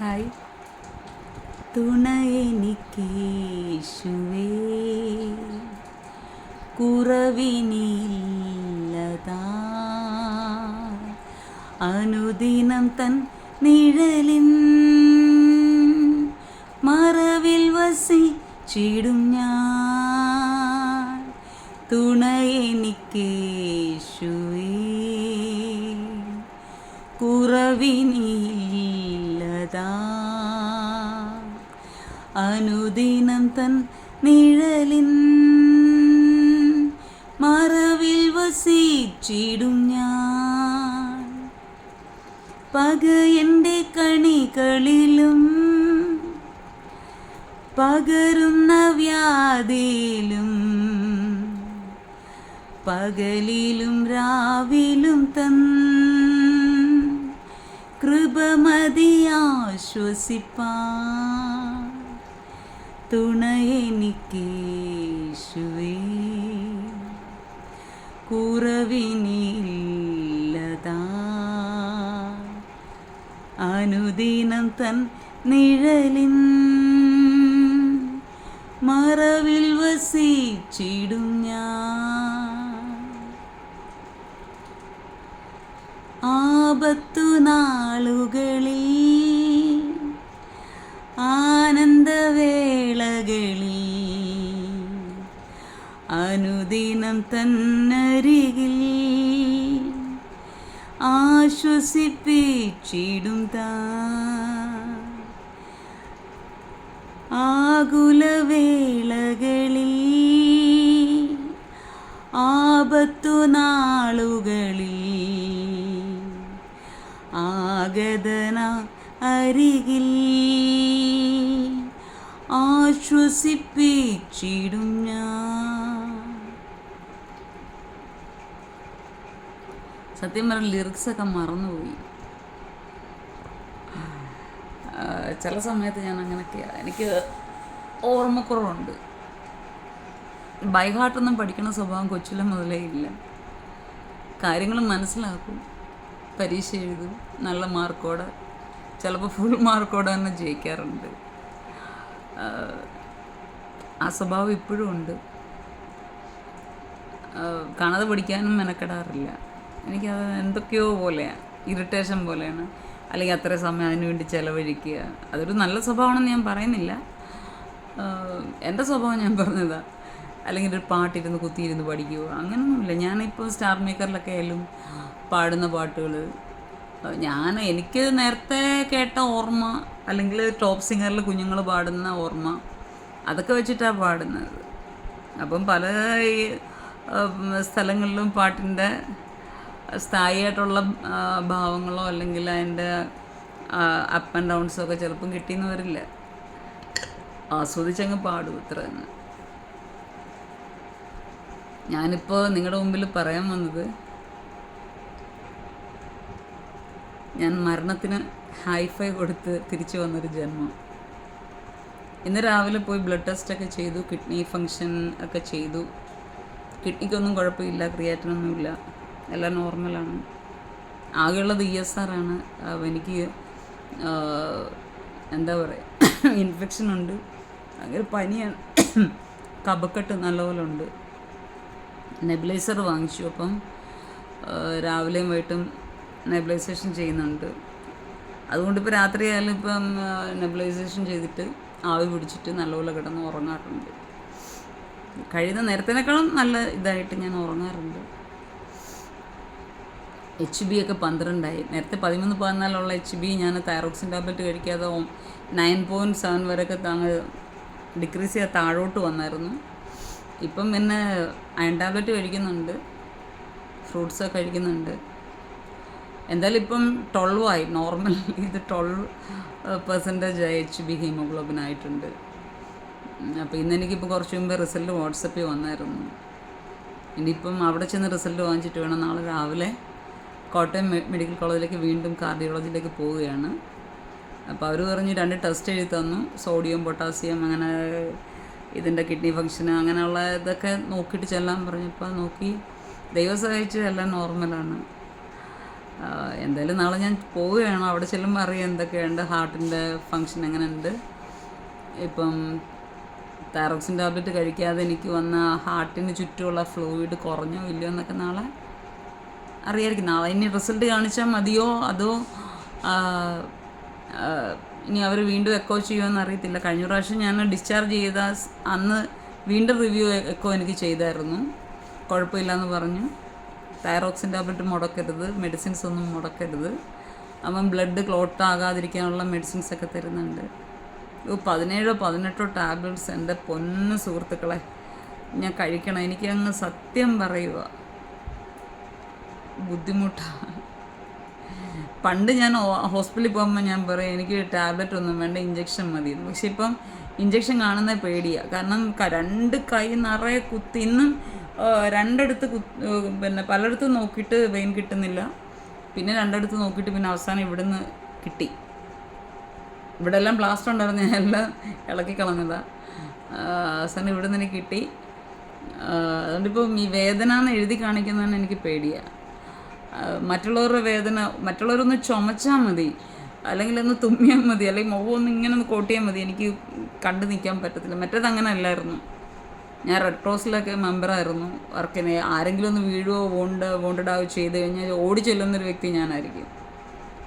Hi. തുണയെനിക്കേശുവേ കുറവിനില്ലതാ. അനുദിനം തൻ നിഴലിൻ മറവിൽ വസിച്ചിടും ഞാൻ. തുണയെനിക്കേശുവേ കുറവിനില്ലതാ അനുദിനം തൻ നിഴലിൻ മറവിൽ വസിച്ചിടും ഞാൻ. പകയന്റെ കണികളിലും പകരുന്ന വ്യാധിയിലും പകലിലും രാവിലും തൻ കൃപമതിയാശ്വസിപ്പാ തുണയെനിക്കേശുവേ കുറവിനില്ലതാ. അനുദിനം തൻ നിഴലിൻ മറവിൽ വസിച്ചിടും ഞാൻ. ആപത്തു നാളുകളിൽ ആനന്ദവേളകളിൽ അനുദിനം തന്നരികിൽ ആശ്വസിപ്പിച്ചിടും താ ആകുലവേളകളിൽ ആപത്തു നാളുകളിൽ ആഗതന അരികിൽ ആശ്വസിപ്പിച്ചിടും ഞാൻ. സത്യം പറഞ്ഞ ലിറിക്സൊക്കെ മറന്നുപോയി. ചില സമയത്ത് ഞാൻ അങ്ങനെയൊക്കെയാണ് എനിക്ക് ഓർമ്മക്കുറവുണ്ട്. ബൈഹാർട്ടൊന്നും പഠിക്കുന്ന സ്വഭാവം കൊച്ചിലെ മുതലേ ഇല്ല. കാര്യങ്ങൾ മനസ്സിലാക്കും. പരീക്ഷ എഴുതും. നല്ല മാർക്കോടെ ചിലപ്പോൾ ഫുൾ മാർക്കോടെ തന്നെ ജയിക്കാറുണ്ട്. ആ, സ്വഭാവം ഇപ്പോഴും ഉണ്ട്. കാണാതെ പഠിക്കാനും മെനക്കെടാറില്ല. എനിക്കത് എന്തൊക്കെയോ പോലെയാണ് ഇറിറ്റേഷൻ പോലെയാണ്. അല്ലെങ്കിൽ അത്ര സമയം അതിനു വേണ്ടി ചിലവഴിക്കുക. അതൊരു നല്ല സ്വഭാവമാണെന്ന് ഞാൻ പറയുന്നില്ല. എന്റെ സ്വഭാവം ഞാൻ പറഞ്ഞതാ. അല്ലെങ്കിൽ ഒരു പാട്ടിരുന്ന് കുത്തിയിരുന്ന് പഠിക്കുക. അങ്ങനെയൊന്നുമില്ല ഞാനിപ്പോൾ സ്റ്റാർ മേക്കറിലൊക്കെ ആയാലും പാടുന്ന പാട്ടുകൾ. ഞാൻ എനിക്ക് നേരത്തെ കേട്ട ഓർമ്മ അല്ലെങ്കിൽ ടോപ്പ് സിംഗറിൽ കുഞ്ഞുങ്ങൾ പാടുന്ന ഓർമ്മ അതൊക്കെ വെച്ചിട്ടാണ് പാടുന്നത്. അപ്പം പല ഈ, സ്ഥലങ്ങളിലും പാട്ടിന്റെ സ്ഥായിയായിട്ടുള്ള ഭാവങ്ങളോ അല്ലെങ്കിൽ അതിന്റെ അപ്പ് ആൻഡ് ഡൗൺസോ ഒക്കെ ചിലപ്പം കിട്ടിയെന്ന് വരില്ല. ആസ്വദിച്ചങ്ങ് പാടും ഇത്ര തന്നെ. ഞാനിപ്പോൾ നിങ്ങളുടെ മുമ്പിൽ പറയാൻ വന്നത് ഞാൻ മരണത്തിന് ഹൈഫൈ കൊടുത്ത് തിരിച്ചു വന്നൊരു ജന്മം. ഇന്ന് രാവിലെ പോയി ബ്ലഡ് ടെസ്റ്റ് ഒക്കെ ചെയ്തു കിഡ്നി ഫങ്ഷൻ ഒക്കെ ചെയ്തു. കിഡ്നിക്കൊന്നും കുഴപ്പമില്ല ക്രിയാറ്റിനൊന്നുമില്ല എല്ലാം നോർമലാണ് ആകെയുള്ളത് ഇ എസ് ആർ ആണ്. എനിക്ക് എന്താ പറയുക ഇൻഫെക്ഷൻ ഉണ്ട്. ഭയങ്കര പനിയാണ്. കബക്കെട്ട് നല്ലപോലെ ഉണ്ട് നെബിലൈസർ വാങ്ങിച്ചു. അപ്പം രാവിലെയും വൈകിട്ടും നെബിലൈസേഷൻ ചെയ്യുന്നുണ്ട്. അതുകൊണ്ട് ഇപ്പോൾ രാത്രി ആയാലും ഇപ്പം നെബിലൈസേഷൻ ചെയ്തിട്ട് ആവി പിടിച്ചിട്ട് നല്ലപോലെ കിടന്ന് ഉറങ്ങാറുണ്ട്. കഴിയുന്ന നേരത്തിനേക്കാളും നല്ല ഇതായിട്ട് ഞാൻ ഉറങ്ങാറുണ്ട്. എച്ച് ബി ഒക്കെ പന്ത്രണ്ടായി. നേരത്തെ പതിമൂന്ന് പതിനാലുള്ള എച്ച് ബി ഞാൻ തൈറോക്സിൻ ടാബ്ലറ്റ് കഴിക്കാതെ നയൻ പോയിന്റ് സെവൻ വരെയൊക്കെ താങ്ങ് ഡിക്രീസ് ചെയ്യാൻ താഴോട്ട് വന്നായിരുന്നു. ഇപ്പം പിന്നെ അയൺ ടാബ്ലറ്റ് കഴിക്കുന്നുണ്ട്. ഫ്രൂട്ട്സ് കഴിക്കുന്നുണ്ട്. എന്തായാലും ഇപ്പം ട്വൽവ് ആയി. നോർമൽ ഇത് ട്വൽവ് പെർസെന്റേജ് ആയി എച്ച് ബി ഹീമോഗ്ലോബിൻ ആയിട്ടുണ്ട്. അപ്പോൾ ഇന്ന് എനിക്കിപ്പോൾ കുറച്ച് മുമ്പ് റിസൾട്ട് വാട്സപ്പിൽ വന്നായിരുന്നു. ഇനിയിപ്പം അവിടെ ചെന്ന് റിസൾട്ട് വാങ്ങിച്ചിട്ട് വേണം നാളെ രാവിലെ കോട്ടയം മെഡിക്കൽ കോളേജിലേക്ക് വീണ്ടും കാർഡിയോളജിയിലേക്ക് പോവുകയാണ്. അപ്പോൾ അവർ പറഞ്ഞു രണ്ട് ടെസ്റ്റ് എഴുതി തന്നു. സോഡിയം പൊട്ടാസ്യം അങ്ങനെ ഇതിന്റെ കിഡ്നി ഫങ്ഷന് അങ്ങനെയുള്ള ഇതൊക്കെ നോക്കിയിട്ട് ചെല്ലാൻ പറഞ്ഞപ്പോൾ നോക്കി. ദൈവം സഹായിച്ച് എല്ലാം നോർമലാണ് എന്തായാലും നാളെ ഞാൻ പോവുകയാണ്. അവിടെ ചെല്ലുമ്പോൾ അറിയാം എന്തൊക്കെയുണ്ട്. ഹാർട്ടിന്റെ ഫങ്ഷൻ എങ്ങനെയുണ്ട്. ഇപ്പം താറോക്സിൻ ടാബ്ലറ്റ് കഴിക്കാതെ എനിക്ക് വന്ന ഹാർട്ടിന് ചുറ്റുമുള്ള ഫ്ലൂയിഡ് കുറഞ്ഞോ ഇല്ലയോ എന്നൊക്കെ നാളെ അറിയായിരിക്കും. നാളെ ഇനി റിസൾട്ട് കാണിച്ചാൽ മതിയോ? അതോ ഇനി അവർ വീണ്ടും എക്കോ ചെയ്യുമോ അറിയത്തില്ല. കഴിഞ്ഞ പ്രാവശ്യം ഞാൻ ഡിസ്ചാർജ് ചെയ്ത അന്ന് വീണ്ടും റിവ്യൂ എക്കോ എനിക്ക് ചെയ്തായിരുന്നു. കുഴപ്പമില്ലെന്ന് പറഞ്ഞു. തൈറോക്സിൻ ടാബ്ലറ്റ് മുടക്കരുത് മെഡിസിൻസ് ഒന്നും മുടക്കരുത്. അപ്പം ബ്ലഡ് ക്ലോട്ട് ആകാതിരിക്കാനുള്ള മെഡിസിൻസ് ഒക്കെ തരുന്നുണ്ട്. പതിനേഴോ പതിനെട്ടോ ടാബ്ലറ്റ്സ് എന്റെ പൊന്ന് സുഹൃത്തുക്കളെ ഞാൻ കഴിക്കണം. എനിക്ക് അങ്ങ് സത്യം പറയുക ബുദ്ധിമുട്ടാണ് പണ്ട് ഞാൻ ഹോസ്പിറ്റലിൽ പോകുമ്പോൾ ഞാൻ പറയും എനിക്ക് ടാബ്ലറ്റ് ഒന്നും വേണ്ട ഇഞ്ചക്ഷൻ മതി. പക്ഷേ ഇപ്പം ഇഞ്ചക്ഷൻ കാണുന്ന പേടിയാണ് കാരണം രണ്ട് കൈ നിറയെ കുത്തി. ഇന്നും രണ്ടിടത്ത് പിന്നെ പലയിടത്തും നോക്കിയിട്ട് വെയിൻ കിട്ടുന്നില്ല. പിന്നെ രണ്ടിടത്ത് നോക്കിയിട്ട് പിന്നെ അവസാനം ഇവിടുന്ന് കിട്ടി. ഇവിടെ എല്ലാം പ്ലാസ്റ്റർ ഉണ്ടായിരുന്നു. ഞാൻ എല്ലാം ഇളക്കി കളഞ്ഞതാണ് അവസാനം ഇവിടെ നിന്ന് കിട്ടി. അതുകൊണ്ടിപ്പം ഈ വേദന എന്ന് എഴുതി കാണിക്കുന്നതാണ് എനിക്ക് പേടിയാണ് മറ്റുള്ളവരുടെ വേദന മറ്റുള്ളവരൊന്ന് ചുമച്ചാൽ മതി. അല്ലെങ്കിൽ ഒന്ന് തുമ്മിയാൽ മതി. അല്ലെങ്കിൽ മുഖം ഒന്ന് ഇങ്ങനെ ഒന്ന് കോട്ടിയാൽ മതി. എനിക്ക് കണ്ടു നിൽക്കാൻ പറ്റത്തില്ല. മറ്റേത് അങ്ങനെ അല്ലായിരുന്നു. ഞാൻ റെഡ് ക്രോസിലൊക്കെ മെമ്പറായിരുന്നു വർക്കിന് ആരെങ്കിലും ഒന്ന് വീഴുവോ വോണ്ട് വോണ്ടഡ് ആവുകയോ ചെയ്ത് കഴിഞ്ഞാൽ ഓടി ചെല്ലുന്നൊരു വ്യക്തി ഞാനായിരിക്കും.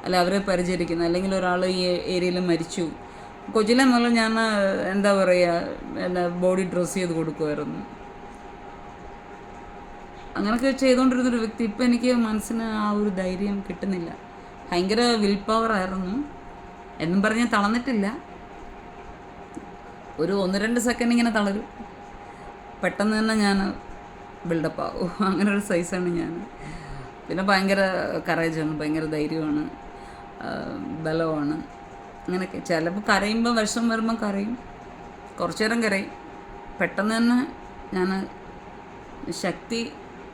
അല്ല അവരെ പരിചരിക്കുന്നു. അല്ലെങ്കിൽ ഒരാൾ ഈ ഏരിയയിൽ മരിച്ചു. കൊച്ചിലെ മുതൽ ഞാൻ എന്താ പറയുക എന്താ ബോഡി ഡ്രസ്സ് ചെയ്ത് കൊടുക്കുമായിരുന്നു അങ്ങനെയൊക്കെ ചെയ്തുകൊണ്ടിരുന്നൊരു വ്യക്തി ഇപ്പം എനിക്ക് മനസ്സിന് ആ ഒരു ധൈര്യം കിട്ടുന്നില്ല. ഭയങ്കര വിൽ പവർ ആയിരുന്നു. എന്നും പറഞ്ഞ് തളർന്നിട്ടില്ല. ഒരു ഒന്ന് രണ്ട് സെക്കൻഡ് ഇങ്ങനെ തളരും. പെട്ടെന്ന് തന്നെ ഞാൻ ബിൽഡപ്പ് ആവും. അങ്ങനെ ഒരു സൈസാണ് ഞാൻ. പിന്നെ ഭയങ്കര കറേജാണ് ഭയങ്കര ധൈര്യമാണ് ബലമാണ്. അങ്ങനെയൊക്കെ. ചിലപ്പോൾ കരയുമ്പോൾ വിഷം വരുമ്പോൾ കരയും. കുറച്ചു നേരം കരയും. പെട്ടെന്ന് തന്നെ ഞാൻ ശക്തി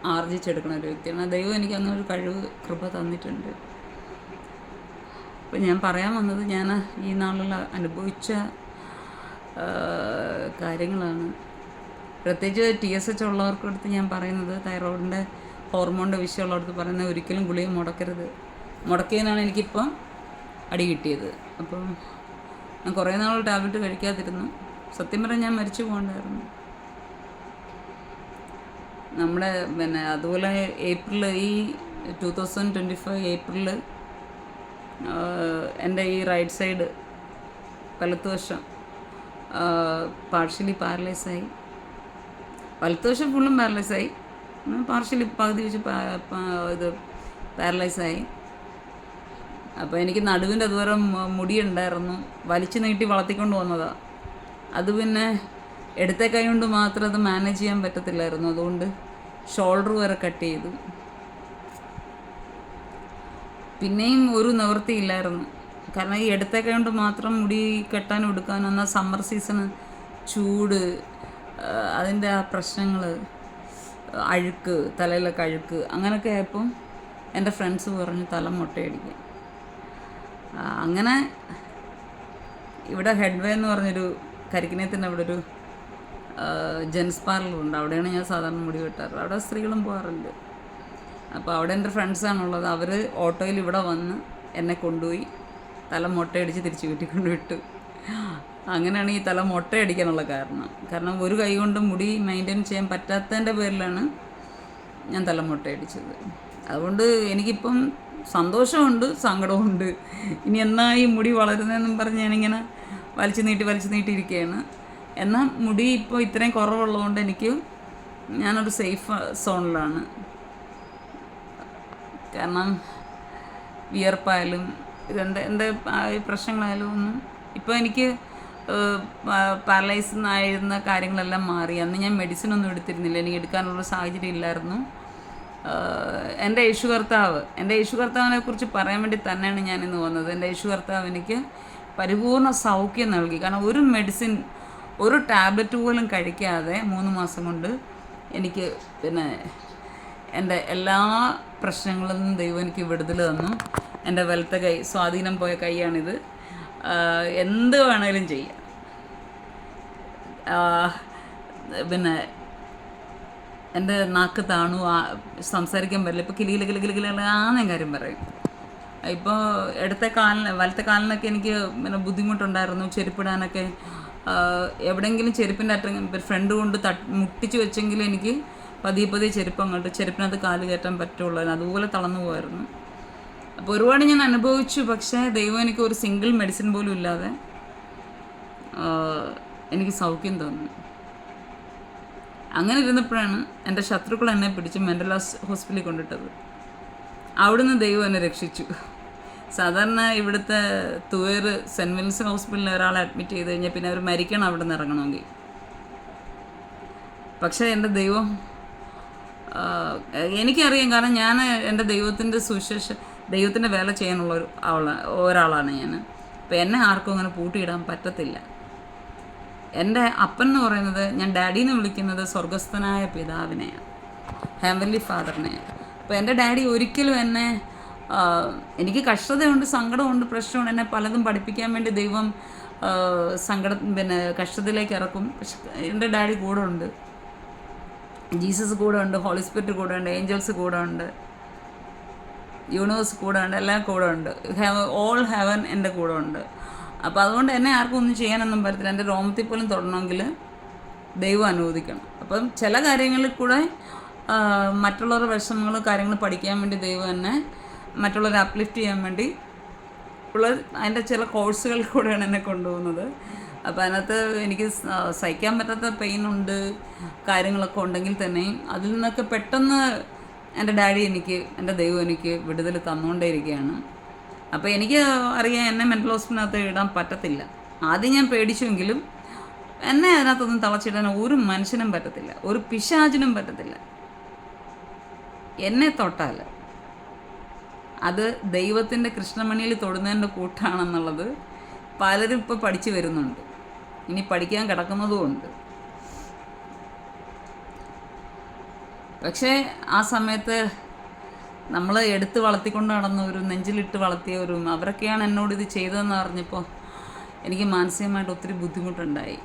ആർജിച്ചെടുക്കുന്ന ഒരു വ്യക്തിയാണ്. ദൈവം എനിക്ക് അങ്ങനെ ഒരു കഴിവ് കൃപ തന്നിട്ടുണ്ട്. അപ്പം ഞാൻ പറയാൻ വന്നത് ഞാൻ ഈ നാളിൽ അനുഭവിച്ച കാര്യങ്ങളാണ്. പ്രത്യേകിച്ച് ടി എസ് എച്ച് ഉള്ളവർക്കടുത്ത് ഞാൻ പറയുന്നത് തൈറോയിഡിന്റെ ഹോർമോണിന്റെ വിഷയമുള്ളവർക്ക് പറയുന്നത് ഒരിക്കലും ഗുളിക മുടക്കരുത്. മുടക്കിയതിനാണ് എനിക്കിപ്പം അടി കിട്ടിയത്. അപ്പം ഞാൻ കുറേ നാൾ ടാബ്ലറ്റ് കഴിക്കാതിരുന്നു. സത്യം പറഞ്ഞാൽ ഞാൻ മരിച്ചു പോകണ്ടായിരുന്നു. നമ്മുടെ പിന്നെ അതുപോലെ ഏപ്രിൽ ഈ two thousand twenty five April എന്റെ ഈ റൈറ്റ് സൈഡ് വലത്തുവശം പാർഷ്യലി പാരലൈസായി വലത്തുവശം ഫുള്ളും പാരലൈസായി പാർഷ്യലി പകുതി വെച്ച് ഇത് പാരലൈസായി അപ്പോൾ എനിക്ക് നടുവിന്റെ അതുവരെ മുടി മുടിയുണ്ടായിരുന്നു. വലിച്ചു നീട്ടി വളർത്തിക്കൊണ്ട് വന്നതാണ് അത് പിന്നെ എടുത്ത കൈ കൊണ്ട് മാത്രം അത് മാനേജ് ചെയ്യാൻ പറ്റത്തില്ലായിരുന്നു. അതുകൊണ്ട് ഷോൾഡർ വരെ കട്ട് ചെയ്തു. പിന്നെയും ഒരു നിവൃത്തി ഇല്ലായിരുന്നു. കാരണം ഈ എടുത്ത കൈ കൊണ്ട് മാത്രം മുടി കെട്ടാനും എടുക്കാനും എന്നാൽ സമ്മർ സീസൺ ചൂട് അതിന്റെ ആ പ്രശ്നങ്ങൾ അഴുക്ക് തലയിലെ അഴുക്ക് അങ്ങനെയൊക്കെ ആയപ്പം എന്റെ ഫ്രണ്ട്സ് പറഞ്ഞു തല മുട്ടയടിക്കും. അങ്ങനെ ഇവിടെ ഹെഡ്വേ എന്ന് പറഞ്ഞൊരു കരിക്കിനത്തിന്റെ അവിടെ ഒരു ജെൻസ് പാർലറുണ്ട്. അവിടെയാണ് ഞാൻ സാധാരണ മുടി വെട്ടാറ്. അവിടെ സ്ത്രീകളും പോകാറുണ്ട് അപ്പോൾ അവിടെ എന്റെ ഫ്രണ്ട്സാണുള്ളത്. അവർ ഓട്ടോയിൽ ഇവിടെ വന്ന് എന്നെ കൊണ്ടുപോയി തല മുട്ടയടിച്ച് തിരിച്ച് വീട്ടിൽ കൊണ്ട് വിട്ടു. അങ്ങനെയാണ് ഈ തല മുട്ടയടിക്കാനുള്ള കാരണം. കാരണം ഒരു കൈ കൊണ്ട് മുടി മെയിന്റെയിൻ ചെയ്യാൻ പറ്റാത്തതിന്റെ പേരിലാണ് ഞാൻ തല മുട്ടയടിച്ചത്. അതുകൊണ്ട് എനിക്കിപ്പം സന്തോഷമുണ്ട് സങ്കടമുണ്ട് ഇനി എന്നാ ഈ മുടി വളരുന്നതെന്നും പറഞ്ഞ് ഞാനിങ്ങനെ വലിച്ചു നീട്ടി വലിച്ചു നീട്ടിയിരിക്കുകയാണ്. എന്നാൽ മുടി ഇപ്പോൾ ഇത്രയും കുറവുള്ളതുകൊണ്ട് എനിക്ക് ഞാനൊരു സേഫ് സോണിലാണ്. കാരണം വിയർപ്പായാലും രണ്ട് എന്റെ പ്രശ്നങ്ങളായാലും ഒന്നും ഇപ്പോൾ എനിക്ക് പാരലൈസ് ആയിരുന്ന കാര്യങ്ങളെല്ലാം മാറി. അന്ന് ഞാൻ മെഡിസിൻ ഒന്നും എടുത്തിരുന്നില്ല. എനിക്ക് എടുക്കാനുള്ള സാഹചര്യം ഇല്ലായിരുന്നു. എന്റെ യേശു കർത്താവ് എന്റെ യേശു കർത്താവിനെ കുറിച്ച് പറയാൻ വേണ്ടി തന്നെയാണ് ഞാൻ ഇന്ന് വന്നത്. എന്റെ യേശു കർത്താവ് എനിക്ക് പരിപൂർണ സൗഖ്യം നൽകി. കാരണം ഒരു മെഡിസിൻ ഒരു ടാബ്ലറ്റ് പോലും കഴിക്കാതെ മൂന്ന് മാസം കൊണ്ട് എനിക്ക് പിന്നെ എന്റെ എല്ലാ പ്രശ്നങ്ങളിൽ നിന്നും ദൈവം എനിക്ക് വിടുതൽ തന്നു. എന്റെ വലത്തെ കൈ സ്വാധീനം പോയ കൈയാണിത്. എന്ത് വേണേലും ചെയ്യാം. പിന്നെ എന്റെ നാക്ക് താണു സംസാരിക്കാൻ പറ്റില്ല. ഇപ്പോൾ കിലികില കിലികില ഞാൻ കാര്യം പറയും. ഇപ്പോൾ ഇടത്തെ കാലിന് വലത്തെ കാലിനൊക്കെ എനിക്ക് പിന്നെ ബുദ്ധിമുട്ടുണ്ടായിരുന്നു ചെരുപ്പിടാനൊക്കെ. എവിടെയെങ്കിലും ചെരുപ്പിന്റെ അറ്റ ഫ്രണ്ട് കൊണ്ട് തട്ട് മുട്ടിച്ച് വെച്ചെങ്കിലും എനിക്ക് പതിയെ പതിയെ ചെരുപ്പ് അങ്ങോട്ട് ചെരുപ്പിനകത്ത് കാൽ കയറ്റാൻ പറ്റുള്ളൂ. അതുപോലെ തളർന്നു പോയിരുന്നു അപ്പോൾ ഒരുപാട് ഞാൻ അനുഭവിച്ചു പക്ഷേ ദൈവം എനിക്ക് ഒരു സിംഗിൾ മെഡിസിൻ പോലും ഇല്ലാതെ എനിക്ക് സൗഖ്യം തോന്നി. അങ്ങനെ ഇരുന്നപ്പോഴാണ് എന്റെ ശത്രുക്കൾ എന്നെ പിടിച്ച് മെന്റൽ ഹോസ്പിറ്റലിൽ കൊണ്ടിട്ടത് അവിടുന്ന് ദൈവം എന്നെ രക്ഷിച്ചു. സാധാരണ ഇവിടുത്തെ തുവേർ സെന്റ് വിൻസൺ ഹോസ്പിറ്റലിൽ ഒരാളെ അഡ്മിറ്റ് ചെയ്ത് കഴിഞ്ഞാൽ പിന്നെ അവർ മരിക്കണം അവിടെ നിന്ന് ഇറങ്ങണമെങ്കിൽ. പക്ഷേ എന്റെ ദൈവം എനിക്കറിയാം. കാരണം ഞാൻ എന്റെ ദൈവത്തിന്റെ സുശേഷ ദൈവത്തിന്റെ വേല ചെയ്യാനുള്ള ഒരു ഒരാളാണ് ഞാൻ അപ്പോൾ എന്നെ ആർക്കും അങ്ങനെ പൂട്ടിയിടാൻ പറ്റത്തില്ല. എന്റെ അപ്പൻ എന്ന് പറയുന്നത് ഞാൻ ഡാഡി എന്ന് വിളിക്കുന്നത് സ്വർഗസ്ഥനായ പിതാവിനെയാണ് ഹെവൻലി ഫാദറിനെയാണ് അപ്പോൾ എന്റെ ഡാഡി ഒരിക്കലും എന്നെ എനിക്ക് കഷ്ടതയുണ്ട് സങ്കടമുണ്ട് പ്രശ്നമുണ്ട്. എന്നെ പലതും പഠിപ്പിക്കാൻ വേണ്ടി ദൈവം സങ്കട പിന്നെ കഷ്ടത്തിലേക്ക് ഇറക്കും. പക്ഷെ എന്റെ ഡാഡി കൂടെ ഉണ്ട്. ജീസസ് കൂടെ ഉണ്ട് ഹോളി സ്പിരിറ്റ് കൂടെ ഉണ്ട് ഏഞ്ചൽസ് കൂടെ ഉണ്ട്. യൂണിവേഴ്സ് കൂടെ ഉണ്ട് എല്ലാം കൂടെ ഉണ്ട് ഓൾ ഹെവൻ എന്റെ കൂടെ ഉണ്ട് അപ്പോൾ അതുകൊണ്ട് തന്നെ ആർക്കും ഒന്നും ചെയ്യാനൊന്നും പറ്റത്തില്ല. എന്റെ രോമത്തിൽ പോലും തൊടണമെങ്കിൽ ദൈവം അനുവദിക്കണം. അപ്പം ചില കാര്യങ്ങളിൽ കൂടെ മറ്റുള്ളവരുടെ വിഷമങ്ങൾ കാര്യങ്ങൾ പഠിക്കാൻ വേണ്ടി ദൈവം എന്നെ മറ്റുള്ളവരെ അപ്ലിഫ്റ്റ് ചെയ്യാൻ വേണ്ടി ഉള്ള അതിന്റെ ചില കോഴ്സുകൾ കൂടെയാണ് എന്നെ കൊണ്ടുപോകുന്നത്. അപ്പോൾ അതിനകത്ത് എനിക്ക് സഹിക്കാൻ പറ്റാത്ത പെയിൻ ഉണ്ട് കാര്യങ്ങളൊക്കെ ഉണ്ടെങ്കിൽ തന്നെയും അതിൽ നിന്നൊക്കെ പെട്ടെന്ന് എന്റെ ഡാഡി എനിക്ക് എന്റെ ദൈവം എനിക്ക് വിടുതൽ തന്നുകൊണ്ടേയിരിക്കുകയാണ്. അപ്പോൾ എനിക്ക് അറിയാം എന്നെ മെന്റൽ ഹോസ്പിറ്റലിനകത്ത് ഇടാൻ പറ്റത്തില്ല. ആദ്യം ഞാൻ പേടിച്ചുവെങ്കിലും എന്നെ അതിനകത്തൊന്നും തളച്ചിടാൻ ഒരു മനുഷ്യനും പറ്റത്തില്ല. ഒരു പിശാചിനും പറ്റത്തില്ല. എന്നെ തൊട്ടാൽ അത് ദൈവത്തിന്റെ കൃഷ്ണമണിയിൽ തൊടുന്നതിന്റെ കൂട്ടാണെന്നുള്ളത് പലരും ഇപ്പോൾ പഠിച്ചു വരുന്നുണ്ട്. ഇനി പഠിക്കാൻ കിടക്കുന്നതുമുണ്ട് പക്ഷേ ആ സമയത്ത് നമ്മൾ എടുത്ത് വളർത്തിക്കൊണ്ട് നടന്നവരും നെഞ്ചിലിട്ട് വളർത്തിയവരും അവരൊക്കെയാണ് എന്നോട് ഇത് ചെയ്തതെന്ന് അറിഞ്ഞപ്പോൾ എനിക്ക് മാനസികമായിട്ട് ഒത്തിരി ബുദ്ധിമുട്ടുണ്ടായി.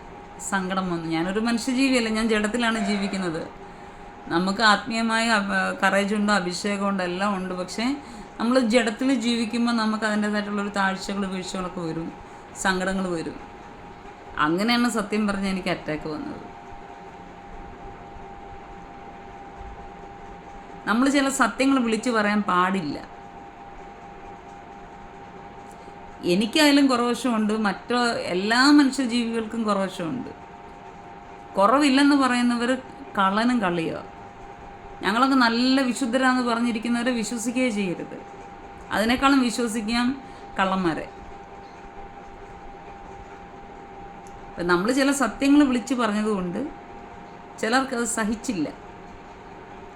സങ്കടം വന്നു. ഞാനൊരു മനുഷ്യജീവിയല്ല ഞാൻ ജഡത്തിലാണ് ജീവിക്കുന്നത്. നമുക്ക് ആത്മീയമായ കറേജ് ഉണ്ടോ അഭിഷേകം ഉണ്ടോ എല്ലാം ഉണ്ട്. പക്ഷേ നമ്മൾ ജഡത്തിൽ ജീവിക്കുമ്പോൾ നമുക്ക് അതിന്റേതായിട്ടുള്ളൊരു താഴ്ചകൾ വീഴ്ചകളൊക്കെ വരും. സങ്കടങ്ങൾ വരും. അങ്ങനെയാണ് സത്യം പറഞ്ഞ് എനിക്ക് അറ്റാക്ക് വന്നത്. നമ്മൾ ചില സത്യങ്ങൾ വിളിച്ചു പറയാൻ പാടില്ല. എനിക്കായാലും കുറവശമുണ്ട്. മറ്റോ എല്ലാ മനുഷ്യജീവികൾക്കും കുറവശമുണ്ട്. കുറവില്ലെന്ന് പറയുന്നവർ കള്ളനും കള്ളിയോ? ഞങ്ങളൊക്കെ നല്ല വിശുദ്ധരാന്ന് പറഞ്ഞിരിക്കുന്നവരെ വിശ്വസിക്കുകയേ ചെയ്യരുത്. അതിനേക്കാളും വിശ്വസിക്കാം കള്ളന്മാരെ. നമ്മൾ ചില സത്യങ്ങൾ വിളിച്ച് പറഞ്ഞതുകൊണ്ട് ചിലർക്കത് സഹിച്ചില്ല.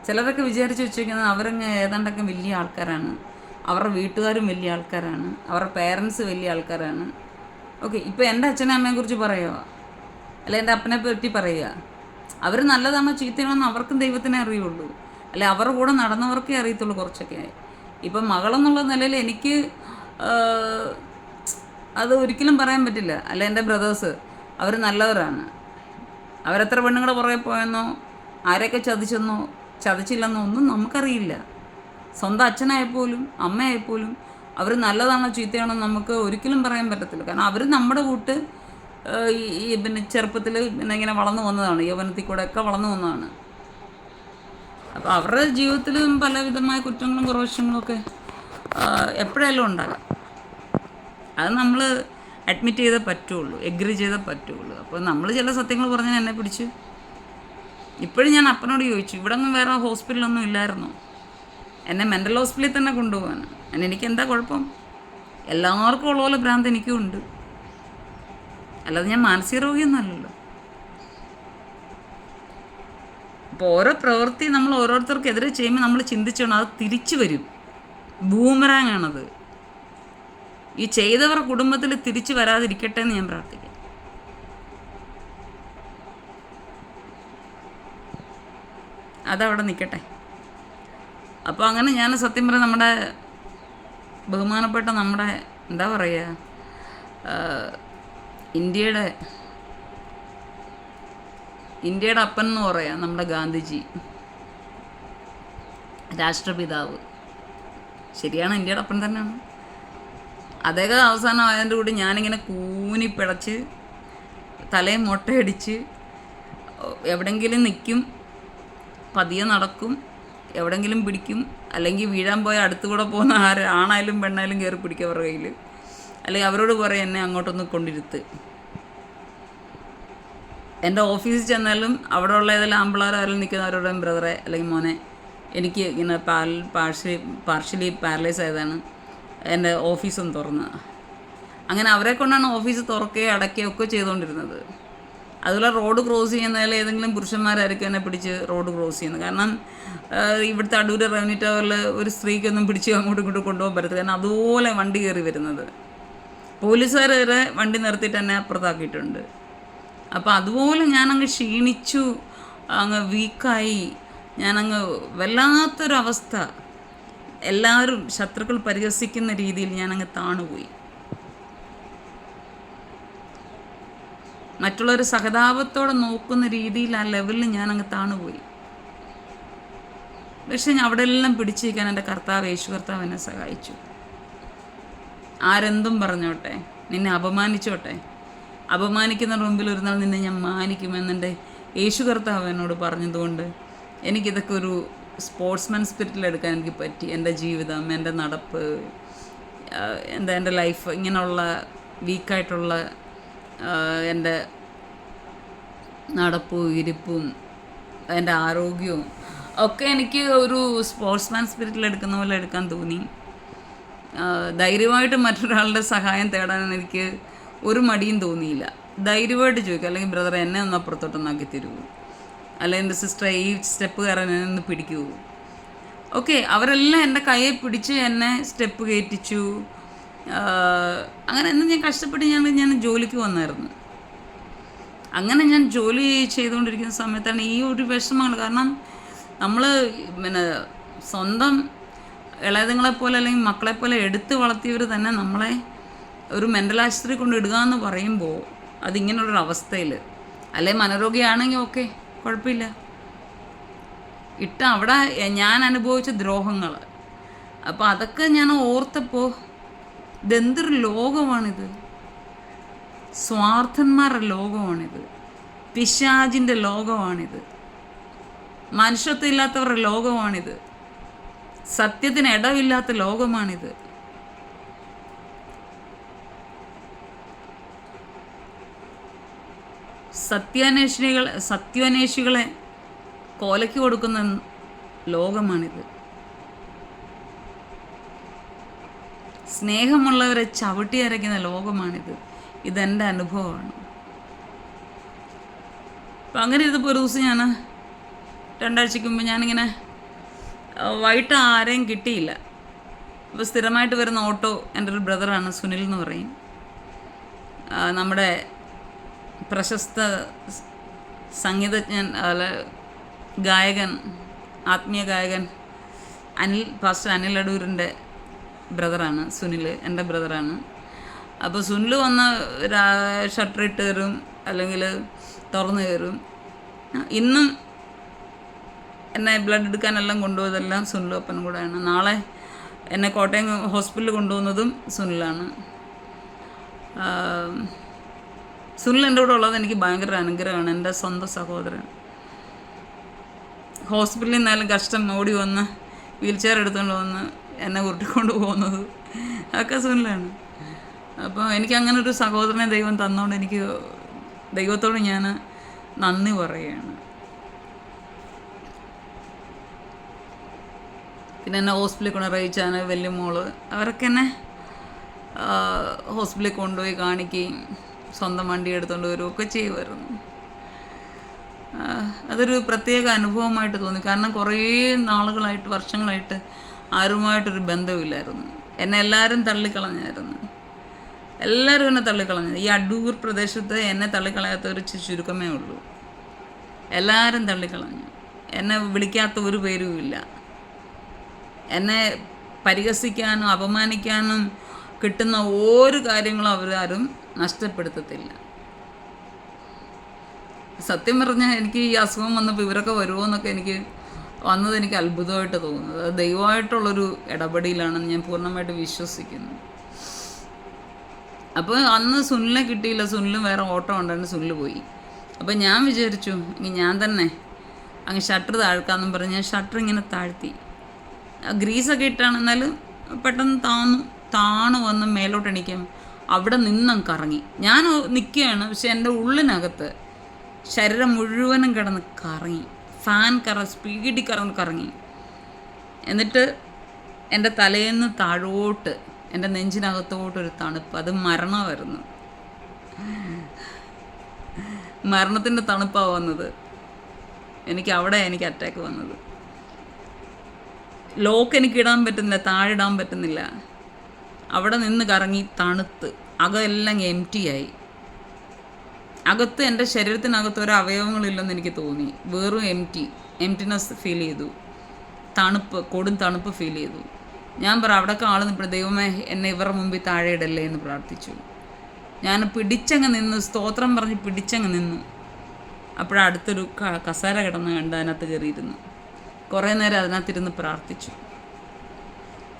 ചിലരൊക്കെ വിചാരിച്ച് വെച്ചിരിക്കുന്നത് അവരങ്ങ് ഏതാണ്ടൊക്കെ വലിയ ആൾക്കാരാണ്. അവരുടെ വീട്ടുകാരും വലിയ ആൾക്കാരാണ്. അവരുടെ പേരൻസ് വലിയ ആൾക്കാരാണ്. ഓക്കെ ഇപ്പോൾ എന്റെ അച്ഛനും അമ്മയെ കുറിച്ച് പറയുക അല്ലെ എന്റെ അപ്പനെ പറ്റി പറയുക അവർ നല്ലതാണോ ചീത്തയാണോ എന്ന് അവർക്കും ദൈവത്തിനെ അറിയുള്ളൂ. അല്ലെ അവരുടെ കൂടെ നടന്നവർക്കേ അറിയത്തുള്ളൂ കുറച്ചൊക്കെ. ഇപ്പം മകളെന്നുള്ള നിലയിൽ എനിക്ക് അത് ഒരിക്കലും പറയാൻ പറ്റില്ല. അല്ല എന്റെ ബ്രദേഴ്സ് അവർ നല്ലവരാണ്. അവരെത്ര പെണ്ണുങ്ങളെ പുറകെ പോയെന്നോ ആരെയൊക്കെ ചതിച്ചെന്നോ ചതിച്ചില്ലെന്നോ ഒന്നും നമുക്കറിയില്ല. സ്വന്തം അച്ഛനായപ്പോലും അമ്മയായപ്പോലും അവർ നല്ലതാണോ ചീത്തയാണോ നമുക്ക് ഒരിക്കലും പറയാൻ പറ്റത്തില്ല. കാരണം അവർ നമ്മുടെ കൂട്ട് ഈ പിന്നെ ചെറുപ്പത്തിൽ പിന്നെ ഇങ്ങനെ വളർന്നു വന്നതാണ്. യൗവനത്തിൽ കൂടെ ഒക്കെ വളർന്നു വന്നതാണ്. അപ്പോൾ അവരുടെ ജീവിതത്തിലും പലവിധമായ കുറ്റങ്ങളും കുറവശങ്ങളും ഒക്കെ എപ്പോഴെല്ലാം ഉണ്ടാകാം. അത് നമ്മൾ അഡ്മിറ്റ് ചെയ്തേ പറ്റുള്ളൂ എഗ്രി ചെയ്തേ പറ്റുള്ളൂ. അപ്പോൾ നമ്മൾ ചില സത്യങ്ങൾ പറഞ്ഞാൽ എന്നെ പിടിച്ച് ഇപ്പോഴും ഞാൻ അപ്പനോട് ചോദിച്ചു ഇവിടെ ഒന്നും വേറെ ഹോസ്പിറ്റലൊന്നും ഇല്ലായിരുന്നു. എന്നെ മെന്റൽ ഹോസ്പിറ്റലിൽ തന്നെ കൊണ്ടുപോകാൻ. അതിന് എനിക്ക് എന്താ കുഴപ്പം? എല്ലാവർക്കും ഉള്ള പോലെ ഭ്രാന്ത് എനിക്കും ഉണ്ട്. അല്ലാതെ ഞാൻ മാനസിക രോഗിയൊന്നുമല്ലല്ലോ അപ്പോൾ ഓരോ പ്രവൃത്തി നമ്മൾ ഓരോരുത്തർക്കെതിരെ ചെയ്യുമ്പോൾ നമ്മൾ ചിന്തിച്ചോണം അത് തിരിച്ചു വരും. ബൂമറാങ് ആണത്. ഈ ചെയ്തവർ കുടുംബത്തിൽ തിരിച്ചു വരാതിരിക്കട്ടെ എന്ന് ഞാൻ പ്രാർത്ഥിക്കാം അതവിടെ നിൽക്കട്ടെ അപ്പോൾ അങ്ങനെ ഞാൻ സത്യം പറഞ്ഞാൽ നമ്മുടെ ബഹുമാനപ്പെട്ട നമ്മുടെ എന്താ പറയുക ഇന്ത്യയുടെ ഇന്ത്യയുടെ അപ്പൻ എന്ന് പറയാം നമ്മുടെ ഗാന്ധിജി. രാഷ്ട്രപിതാവ്. ശരിയാണ് ഇന്ത്യയുടെ അപ്പൻ തന്നെയാണ്. അദ്ദേഹം അവസാനം ആയതിന്റെ കൂടി ഞാനിങ്ങനെ കൂനി പിടച്ച് തലയും മുട്ടയടിച്ച് എവിടെങ്കിലും നിൽക്കും പതിയെ നടക്കും. എവിടെങ്കിലും പിടിക്കും. അല്ലെങ്കിൽ വീഴാൻ പോയ അടുത്തുകൂടെ പോകുന്ന ആര് ആണായാലും പെണ്ണായാലും കയറി പിടിക്കുക അവരുടെ കയ്യിൽ അല്ലെങ്കിൽ അവരോട് പറയും എന്നെ അങ്ങോട്ടൊന്ന് കൊണ്ടിരുത്ത്. എന്റെ ഓഫീസിൽ ചെന്നാലും അവിടെ ഉള്ള ഏതെങ്കിലും ആമ്പിളാരും നിൽക്കുന്നവരോട് ബ്രദറെ അല്ലെങ്കിൽ മോനെ എനിക്ക് ഇങ്ങനെ പാൽ പാർഷ്യലി പാർഷ്യലി പാരലൈസ് ആയതാണ്. എന്റെ ഓഫീസും തുറന്ന്. അങ്ങനെ അവരെ കൊണ്ടാണ് ഓഫീസ് തുറക്കുകയും അടയ്ക്കുകയും ഒക്കെ ചെയ്തുകൊണ്ടിരുന്നത്. അതുപോലെ റോഡ് ക്രോസ് ചെയ്യുന്നതിൽ ഏതെങ്കിലും പുരുഷന്മാരായിരിക്കും എന്നെ പിടിച്ച് റോഡ് ക്രോസ് ചെയ്യുന്നത്. കാരണം ഇവിടുത്തെ അടൂര് റവന്യൂ ടവറിൽ ഒരു സ്ത്രീക്കൊന്നും പിടിച്ച് അങ്ങോട്ടും ഇങ്ങോട്ടും കൊണ്ടുപോകാൻ പറ്റത്തില്ല. കാരണം അതുപോലെ വണ്ടി കയറി വരുന്നത്. പോലീസുകാർ വരെ വണ്ടി നിർത്തിയിട്ട് എന്നെ അപ്പുറത്താക്കിയിട്ടുണ്ട്. അപ്പോൾ അതുപോലെ ഞാനങ്ങ് ക്ഷീണിച്ചു അങ്ങ് വീക്കായി. ഞാനങ്ങ് വല്ലാത്തൊരവസ്ഥ. എല്ലാവരും ശത്രുക്കൾ പരിഹസിക്കുന്ന രീതിയിൽ ഞാനങ്ങ് താണുപോയി. മറ്റുള്ളവർ സഹതാപത്തോടെ നോക്കുന്ന രീതിയിൽ ആ ലെവലിൽ ഞാൻ അങ്ങ് താണുപോയി. പക്ഷെ ഞാൻ അവിടെ എല്ലാം പിടിച്ചിരിക്കാൻ എന്റെ കർത്താവ് യേശു കർത്താവ് എന്നെ സഹായിച്ചു. ആരെന്തും പറഞ്ഞോട്ടെ നിന്നെ അപമാനിച്ചോട്ടെ. അപമാനിക്കുന്ന മുമ്പിൽ ഒരു നാൾ നിന്നെ ഞാൻ മാനിക്കുമെന്നെന്റെ യേശു കർത്താവ് എന്നോട് പറഞ്ഞതുകൊണ്ട് എനിക്കിതൊക്കെ ഒരു സ്പോർട്സ്മാൻ സ്പിരിറ്റിലെടുക്കാൻ എനിക്ക് പറ്റി. എന്റെ ജീവിതം എന്റെ നടപ്പ് എന്താ എന്റെ ലൈഫ് ഇങ്ങനെയുള്ള വീക്കായിട്ടുള്ള എന്റെ നടപ്പും ഇരിപ്പും എന്റെ ആരോഗ്യവും ഒക്കെ എനിക്ക് ഒരു സ്പോർട്സ്മാൻ സ്പിരിറ്റിൽ എടുക്കുന്ന പോലെ എടുക്കാൻ തോന്നി. ധൈര്യമായിട്ട് മറ്റൊരാളുടെ സഹായം തേടാൻ എനിക്ക് ഒരു മടിയും തോന്നിയില്ല. ധൈര്യമായിട്ട് ചോദിക്കുക അല്ലെങ്കിൽ ബ്രദർ എന്നെ ഒന്ന് അപ്പുറത്തോട്ടൊന്നാക്കി തരുമോ അല്ലെങ്കിൽ എന്റെ സിസ്റ്റർ ഈ സ്റ്റെപ്പ് കയറാൻ എന്നെ ഒന്ന് പിടിക്കുമോ ഓക്കെ അവരെല്ലാം എന്റെ കയ്യെ പിടിച്ച് എന്നെ സ്റ്റെപ്പ് കയറ്റിച്ചു. അങ്ങനെ എന്ന് ഞാൻ കഷ്ടപ്പെട്ട് ഞാൻ ഞാൻ ജോലിക്ക് വന്നായിരുന്നു. അങ്ങനെ ഞാൻ ജോലി ചെയ്തുകൊണ്ടിരിക്കുന്ന സമയത്താണ് ഈ ഒരു വിഷമങ്ങൾ. കാരണം നമ്മൾ പിന്നെ സ്വന്തം ഇളയതുങ്ങളെ പോലെ അല്ലെങ്കിൽ മക്കളെ പോലെ എടുത്ത് വളർത്തിയവർ തന്നെ നമ്മളെ ഒരു മെന്റൽ ആശുപത്രി കൊണ്ട് ഇടുക എന്ന് പറയുമ്പോൾ അതിങ്ങനെയുള്ളൊരു അവസ്ഥയിൽ അല്ലെ മനോരോഗിയാണെങ്കിൽ ഓക്കെ കുഴപ്പമില്ല. ഇട്ട അവിടെ ഞാൻ അനുഭവിച്ച ദ്രോഹങ്ങൾ അപ്പോൾ അതൊക്കെ ഞാൻ ഓർത്തപ്പോൾ ഇതെന്തൊരു ലോകമാണിത്. സ്വാർത്ഥന്മാരുടെ ലോകമാണിത്. പിശാജിന്റെ ലോകമാണിത്. മനുഷ്യത്വം ഇല്ലാത്തവരുടെ ലോകമാണിത്. സത്യത്തിന് ഇടവില്ലാത്ത ലോകമാണിത്. സത്യാന്വേഷണികൾ സത്യാന്വേഷികളെ കോലയ്ക്ക് കൊടുക്കുന്ന ലോകമാണിത്. സ്നേഹമുള്ളവരെ ചവിട്ടി അരയ്ക്കുന്ന ലോകമാണിത്. ഇതെന്റെ അനുഭവമാണ്. അപ്പം അങ്ങനെ ഇരുന്നപ്പോൾ ഒരു ദിവസം ഞാൻ രണ്ടാഴ്ചയ്ക്ക് മുമ്പ് ഞാനിങ്ങനെ വൈകിട്ട് ആരെയും കിട്ടിയില്ല. ഇപ്പോൾ സ്ഥിരമായിട്ട് വരുന്ന ഓട്ടോ എന്റെ ഒരു ബ്രദറാണ് സുനിൽ എന്ന് പറയും. നമ്മുടെ പ്രശസ്ത സംഗീതജ്ഞൻ അല്ല ഗായകൻ ആത്മീയ ഗായകൻ അനിൽ പാസ്റ്റർ അനിൽ അടൂരിന്റെ ബ്രദറാണ് സുനിൽ എന്റെ ബ്രദറാണ്. അപ്പോൾ സുനിൽ വന്ന ഷട്ടർ ഇട്ട് കയറും അല്ലെങ്കിൽ തുറന്നു കയറും. ഇന്നും എന്നെ ബ്ലഡ് എടുക്കാനെല്ലാം കൊണ്ടുപോയതെല്ലാം സുനിൽ അപ്പനും കൂടെയാണ്. നാളെ എന്നെ കോട്ടയം ഹോസ്പിറ്റലിൽ കൊണ്ടുപോകുന്നതും സുനിലാണ്. സുനിൽ എന്റെ കൂടെ ഉള്ളത് എനിക്ക് ഭയങ്കര അനുഗ്രഹമാണ്. എന്റെ സ്വന്തം സഹോദരൻ. ഹോസ്പിറ്റലിൽ നിന്നാലും കഷ്ടം. ഓടി വന്ന് വീൽ ചെയർ എടുത്തുകൊണ്ട് വന്ന് എന്നെ ഉരുട്ടിക്കൊണ്ട് പോകുന്നത്. അതൊക്കെ സുനിലാണ് അപ്പോൾ എനിക്ക് അങ്ങനെ ഒരു സഹോദരനെ ദൈവം തന്നോണ്ട് എനിക്ക് ദൈവത്തോട് ഞാൻ നന്ദി പറയുകയാണ് പിന്നെ എന്നെ ഹോസ്പിറ്റലിൽ കൊണ്ട് അറിയിച്ചാൽ വലിയ മോൾ. അവരൊക്കെ എന്നെ ഹോസ്പിറ്റലിൽ കൊണ്ടുപോയി കാണിക്കുകയും സ്വന്തം വണ്ടി എടുത്തുകൊണ്ട് വരികയൊക്കെ ചെയ്യുമായിരുന്നു അതൊരു പ്രത്യേക അനുഭവമായിട്ട് തോന്നി. കാരണം കുറേ നാളുകളായിട്ട് വർഷങ്ങളായിട്ട് ആരുമായിട്ടൊരു ബന്ധമില്ലായിരുന്നു. എന്നെ എല്ലാവരും തള്ളിക്കളഞ്ഞായിരുന്നു. എല്ലാവരും എന്നെ തള്ളിക്കളഞ്ഞു ഈ അടൂർ പ്രദേശത്ത് എന്നെ തള്ളിക്കളയാത്ത ഒരു ചുരുക്കമേ ഉള്ളൂ. എല്ലാവരും തള്ളിക്കളഞ്ഞു. എന്നെ വിളിക്കാത്ത ഒരു പേരും ഇല്ല. എന്നെ പരിഹസിക്കാനും അപമാനിക്കാനും കിട്ടുന്ന ഓരോ കാര്യങ്ങളും അവരാരും നഷ്ടപ്പെടുത്തത്തില്ല. സത്യം പറഞ്ഞാൽ എനിക്ക് ഈ അസുഖം വന്നപ്പോൾ ഇവരൊക്കെ വരുമോ എന്നൊക്കെ എനിക്ക് വന്നത് എനിക്ക് അത്ഭുതമായിട്ട് തോന്നുന്നത്. അത് ദൈവമായിട്ടുള്ളൊരു ഇടപെടലാണെന്ന് ഞാൻ പൂർണമായിട്ട് വിശ്വസിക്കുന്നു. അപ്പോൾ അന്ന് സുനിലിനെ കിട്ടിയില്ല. സുനിലും വേറെ ഓട്ടോ ഉണ്ടായിരുന്നു സുനിൽ പോയി. അപ്പോൾ ഞാൻ വിചാരിച്ചു ഇനി ഞാൻ തന്നെ അങ്ങ് ഷട്ടർ താഴ്ക്കാമെന്നും പറഞ്ഞ് ഞാൻ ഷട്ടർ ഇങ്ങനെ താഴ്ത്തി. ഗ്രീസൊക്കെ ഇട്ടാണ്. എന്നാലും പെട്ടെന്ന് താന്നു താണു വന്ന് മേലോട്ട് എണീക്കാം അവിടെ നിന്നും കറങ്ങി. ഞാൻ നിൽക്കുകയാണ് പക്ഷെ എന്റെ ഉള്ളിനകത്ത് ശരീരം മുഴുവനും കിടന്ന് കറങ്ങി. ഫാൻ കറ സ്പീഡിൽ കറന്ന് കറങ്ങി. എന്നിട്ട് എന്റെ തലേന്ന് താഴോട്ട് എന്റെ നെഞ്ചിനകത്തോട്ടൊരു തണുപ്പ് അത് മരണമായിരുന്നു മരണത്തിന്റെ തണുപ്പാണ് വന്നത്. എനിക്ക് അവിടെ എനിക്ക് അറ്റാക്ക് വന്നത്. ലോക്ക് എനിക്ക് ഇടാൻ പറ്റുന്നില്ല താഴെ ഇടാൻ പറ്റുന്നില്ല. അവിടെ നിന്ന് കറങ്ങി തണുത്ത് അകമെല്ലാം എം ആയി. അകത്ത് എന്റെ ശരീരത്തിനകത്ത് ഒരു അവയവങ്ങളില്ലെന്ന് എനിക്ക് തോന്നി. വെറും എം ടി എംറ്റിനെസ് ഫീൽ ചെയ്തു. തണുപ്പ് കൊടും തണുപ്പ് ഫീൽ ചെയ്തു. ഞാൻ പറ അവിടെയൊക്കെ ആൾ നിൽപ്പോൾ ദൈവമേ എന്നെ ഇവരുടെ മുമ്പിൽ താഴെ ഇടല്ലേ എന്ന് പ്രാർത്ഥിച്ചു. ഞാൻ പിടിച്ചങ്ങ് നിന്ന് സ്തോത്രം പറഞ്ഞ് പിടിച്ചങ്ങ് നിന്നു അപ്പോഴടുത്തൊരു കസേര കിടന്ന് കണ്ട് അതിനകത്ത് കയറിയിരുന്നു. കുറേ നേരം അതിനകത്തിരുന്ന് പ്രാർത്ഥിച്ചു.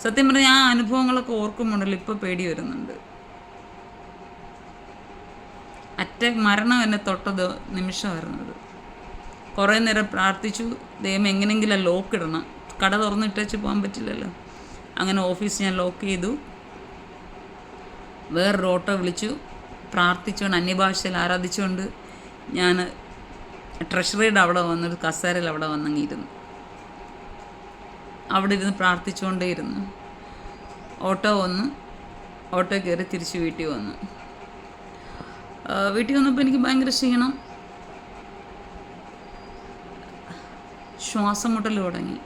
സത്യം പറഞ്ഞാൽ ആ അനുഭവങ്ങളൊക്കെ ഓർക്കുമുണ്ടല്ലോ ഇപ്പോൾ പേടി വരുന്നുണ്ട്. അറ്റാക്ക് മരണം എന്നെ തൊട്ടത് നിമിഷമായിരുന്നത് കുറേ നേരം പ്രാർത്ഥിച്ചു ദൈവം എങ്ങനെയെങ്കിലും ലോക്ക് ഇടണം. കട തുറന്നിട്ടേച്ച് പോകാൻ പറ്റില്ലല്ലോ. അങ്ങനെ ഓഫീസ് ഞാൻ ലോക്ക് ചെയ്തു. വേറൊരു ഓട്ടോ വിളിച്ചു. പ്രാർത്ഥിച്ചുകൊണ്ട് അന്യഭാഷയിൽ ആരാധിച്ചുകൊണ്ട് ഞാൻ ട്രഷറിയുടെ അവിടെ വന്നൊരു കസേരയിൽ അവിടെ വന്നങ്ങിയിരുന്നു അവിടെ ഇരുന്ന് പ്രാർത്ഥിച്ചുകൊണ്ടേയിരുന്നു. ഓട്ടോ വന്നു ഓട്ടോ കയറി തിരിച്ച് വീട്ടിൽ വന്നു. വീട്ടിൽ വന്നപ്പോൾ എനിക്ക് ഭയങ്കര ക്ഷീണം. ശ്വാസം മുട്ടൽ തുടങ്ങി.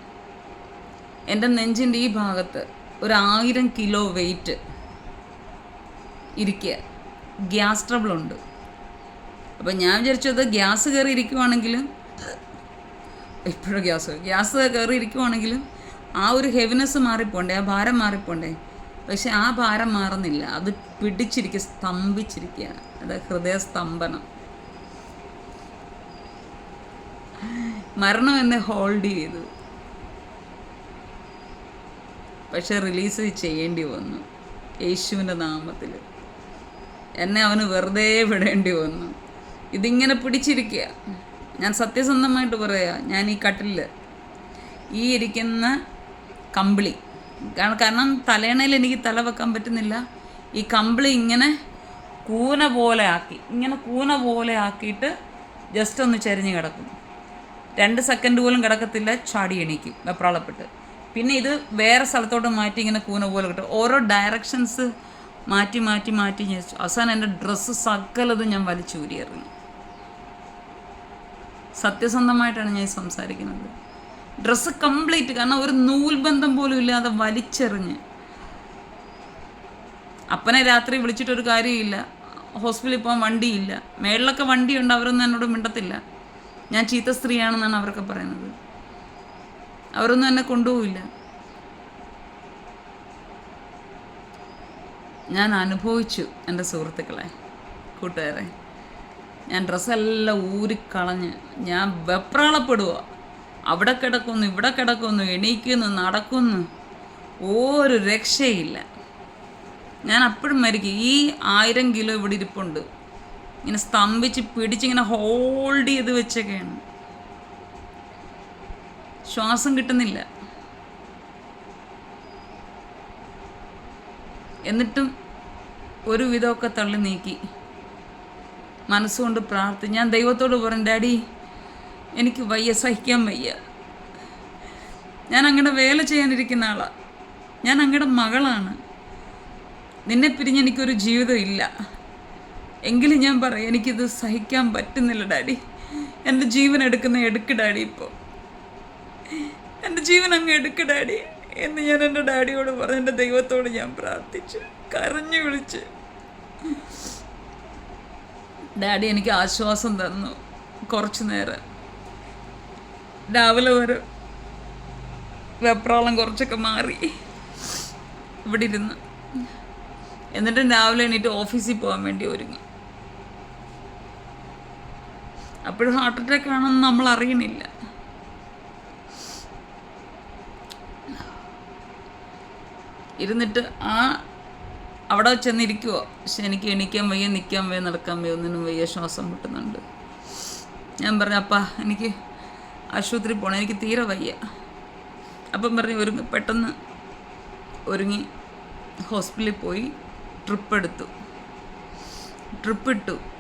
എന്റെ നെഞ്ചിന്റെ ഈ ഭാഗത്ത് ഒരു ആയിരം കിലോ വെയിറ്റ് ഇരിക്കുക ഗ്യാസ് ട്രബിളുണ്ട് അപ്പം ഞാൻ വിചാരിച്ചത് ഗ്യാസ് കയറി ഇരിക്കുവാണെങ്കിലും എപ്പോഴും ഗ്യാസ് ഗ്യാസ് കയറി ഇരിക്കുവാണെങ്കിലും ആ ഒരു ഹെവിനെസ് മാറിപ്പോണ്ടേ ആ ഭാരം മാറിപ്പോണ്ടേ. പക്ഷെ ആ ഭാരം മാറുന്നില്ല. അത് പിടിച്ചിരിക്കുക സ്തംഭിച്ചിരിക്കുക അത് ഹൃദയസ്തംഭനം മരണം എന്നെ ഹോൾഡ് ചെയ്തു. പക്ഷെ റിലീസ് ചെയ്യേണ്ടി വന്നു. യേശുവിന്റെ നാമത്തിൽ. എന്നെ അവന് വെറുതെ വിടേണ്ടി വന്നു. ഇതിങ്ങനെ പിടിച്ചിരിക്കുക ഞാൻ സത്യസന്ധമായിട്ട് പറയാ ഞാൻ ഈ കട്ടിലിൽ ഈ ഇരിക്കുന്ന കമ്പിളി കാരണം തലയണയിൽ എനിക്ക് തല വെക്കാൻ പറ്റുന്നില്ല. ഈ കമ്പിളി ഇങ്ങനെ കൂന പോലെ ആക്കി ഇങ്ങനെ കൂന പോലെ ആക്കിയിട്ട് ജസ്റ്റ് ഒന്ന് ചരിഞ്ഞ് കിടക്കും. രണ്ട് സെക്കൻഡ് പോലും കിടക്കത്തില്ല ചാടി എണീക്കും വെപ്രാളപ്പെട്ട്. പിന്നെ ഇത് വേറെ സ്ഥലത്തോട്ട് മാറ്റി ഇങ്ങനെ കൂന പോലെ കിട്ടും. ഓരോ ഡയറക്ഷൻസ് മാറ്റി മാറ്റി മാറ്റി ഞാൻ. അവസാനം എന്റെ ഡ്രസ്സ് സകലത് ഞാൻ വലിച്ചൂരിയെറിഞ്ഞു. സത്യസന്ധമായിട്ടാണ് ഞാൻ സംസാരിക്കുന്നത്. ഡ്രസ്സ് കംപ്ലീറ്റ് കാരണം ഒരു നൂൽബന്ധം പോലും ഇല്ലാതെ വലിച്ചെറിഞ്ഞ്. അപ്പനെ രാത്രി വിളിച്ചിട്ടൊരു കാര്യമില്ല. ഹോസ്പിറ്റലിൽ പോകാൻ വണ്ടിയില്ല. മേളിലൊക്കെ വണ്ടിയുണ്ട് അവരൊന്നും എന്നോട് മിണ്ടത്തില്ല. ഞാൻ ചീത്ത സ്ത്രീയാണെന്നാണ് അവരൊക്കെ പറയുന്നത്. അവരൊന്നും എന്നെ കൊണ്ടുപോവില്ല. ഞാൻ അനുഭവിച്ചു എന്റെ സുഹൃത്തുക്കളെ കൂട്ടുകാരെ. ഞാൻ ഡ്രസ്സെല്ലാം ഊരിക്കളഞ്ഞ് ഞാൻ വെപ്രാളപ്പെടുക അവിടെ കിടക്കുന്നു ഇവിടെ കിടക്കുന്നു എണീക്കുന്നു നടക്കുന്നു. ഒരു രക്ഷയില്ല. ഞാൻ അപ്പോഴും മരിക്കും. ഈ ആയിരം കിലോ ഇവിടെ ഇരിപ്പുണ്ട്. ഇങ്ങനെ സ്തംഭിച്ച് പിടിച്ചിങ്ങനെ ഹോൾഡ് ചെയ്ത് വെച്ചൊക്കെയാണ്. ശ്വാസം കിട്ടുന്നില്ല. എന്നിട്ടും ഒരു വിധമൊക്കെ തള്ളി നീക്കി. മനസ്സുകൊണ്ട് പ്രാർത്ഥി ഞാൻ ദൈവത്തോട് പറഞ്ഞു ഡാഡി എനിക്ക് വയ്യ സഹിക്കാൻ വയ്യ. ഞാൻ അങ്ങയുടെ വേല ചെയ്യാനിരിക്കുന്ന ആളാണ് ഞാൻ അങ്ങടെ മകളാണ്. നിന്നെ പിരിഞ്ഞ് എനിക്കൊരു ജീവിതം ഇല്ല. എങ്കിലും ഞാൻ പറയാം എനിക്കിത് സഹിക്കാൻ പറ്റുന്നില്ല ഡാഡി. എന്റെ ജീവൻ എടുക്കുന്ന എടുക്ക് ഡാഡി ഇപ്പോൾ എന്റെ ജീവൻ അങ്ങ് എടുക്ക് ഡാഡി എന്ന് ഞാൻ എന്റെ ഡാഡിയോട് പറഞ്ഞു എന്റെ ദൈവത്തോട് ഞാൻ പ്രാർത്ഥിച്ചു കരഞ്ഞു വിളിച്ച്. ഡാഡി എനിക്ക് ആശ്വാസം തന്നു കുറച്ചു നേരം. രാവിലെ വരെ വെപ്രാളം കുറച്ചൊക്കെ മാറി. ഇവിടെ ഇരുന്ന്. എന്നിട്ട് രാവിലെ എണീറ്റ് ഓഫീസിൽ പോകാൻ വേണ്ടി ഒരുങ്ങി. അപ്പോഴും ഹാർട്ട് അറ്റാക്ക് ആണെന്ന് നമ്മൾ അറിയണില്ല. ഇരുന്നിട്ട് ആ അവിടെ ചെന്നിരിക്കുവോ? പക്ഷെ എനിക്ക് എണീക്കാൻ വയ്യ നിൽക്കാൻ വയ്യ നടക്കാൻ വയ്യ ഒന്നിനും വയ്യ ശ്വാസം മുട്ടുന്നുണ്ട്. ഞാൻ പറഞ്ഞു അപ്പാ എനിക്ക് ആശുപത്രി പോകണം എനിക്ക് തീരെ വയ്യ. അപ്പം പറഞ്ഞു ഒരുങ്ങി പെട്ടെന്ന് ഒരുങ്ങി ഹോസ്പിറ്റലിൽ പോയി ട്രിപ്പ് എടുത്തു. ട്രിപ്പ് ഇട്ടു.